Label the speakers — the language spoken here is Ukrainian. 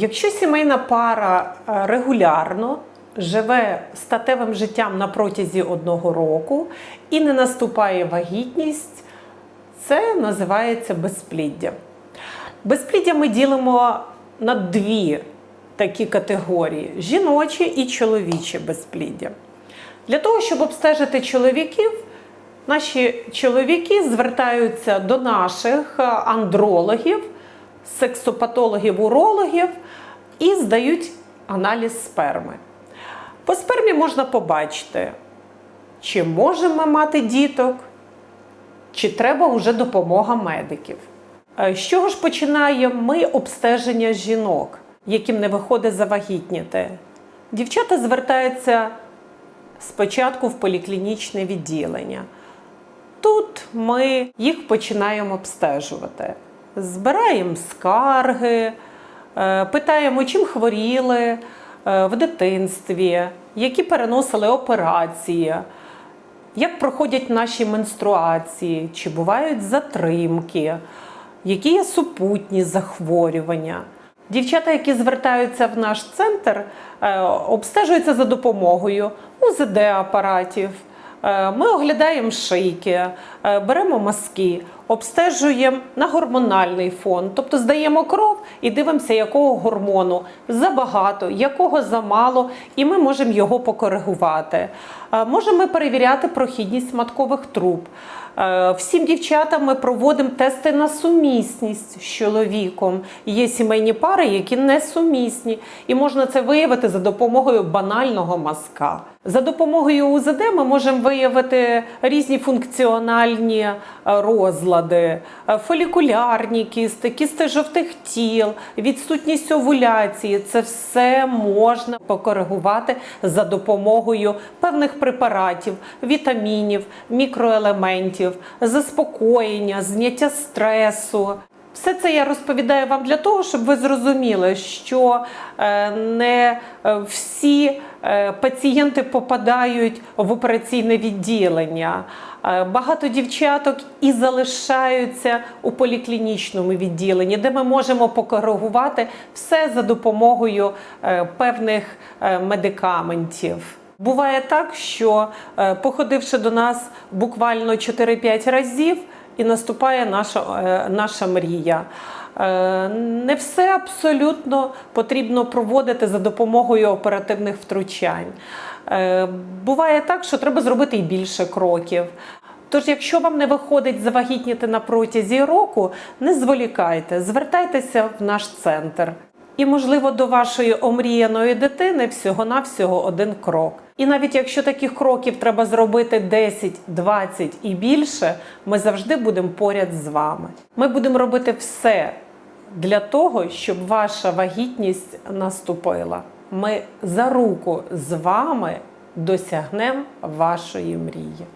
Speaker 1: Якщо сімейна пара е, регулярно живе статевим життям на протязі одного року і не наступає вагітність, це називається безпліддя. Безпліддя ми ділимо на дві такі категорії: жіноче і чоловіче безпліддя. Для того, щоб обстежити чоловіків, наші чоловіки звертаються до наших е, андрологів, сексопатологів, урологів і здають аналіз сперми. По спермі можна побачити, чи можемо мати діток, чи треба вже допомога медиків. Е, З чого ж починаємо ми обстеження жінок, яким не виходить завагітніти? Дівчата звертаються спочатку в поліклінічне відділення. Тут ми їх починаємо обстежувати. Збираємо скарги, е, питаємо, чим хворіли е, в дитинстві, які переносили операції, як проходять наші менструації, чи бувають затримки, які є супутні захворювання. Дівчата, які звертаються в наш центр, е, обстежуються за допомогою УЗД-апаратів. Ми оглядаємо шийки, беремо мазки, обстежуємо на гормональний фон, тобто здаємо кров і дивимося, якого гормону забагато, якого замало, і ми можемо його покоригувати. Е, Можемо перевіряти прохідність маткових труб. Е, Всім дівчатам ми проводимо тести на сумісність з чоловіком. Є сімейні пари, які не сумісні, і можна це виявити за допомогою банального мазка. За допомогою УЗД ми можемо виявити різні функціональні е, розлади, е, фолікулярні кісти, кісти жовтих тіл, відсутність овуляції. Це все можна покоригувати за допомогою певних препаратів, вітамінів, мікроелементів, заспокоєння, зняття стресу. Все це я розповідаю вам для того, щоб ви зрозуміли, що е, не всі пацієнти попадають в операційне відділення. Е, Багато дівчаток і залишаються у поліклінічному відділенні, де ми можемо покоригувати все за допомогою е, певних е, медикаментів. Буває так, що е, походивши до нас буквально 4-5 разів, і наступає наша, е, наша мрія. Е, Не все абсолютно потрібно проводити за допомогою оперативних втручань. Е, Буває так, що треба зробити і більше кроків. Тож, якщо вам не виходить завагітніти на протязі року, не зволікайте, звертайтеся в наш центр. І, можливо, до вашої омріяної дитини всього-навсього один крок. І навіть якщо таких кроків треба зробити 10, 20 і більше, ми завжди будемо поряд з вами. Ми будемо робити все для того, щоб ваша вагітність наступила. Ми за руку з вами досягнемо вашої мрії.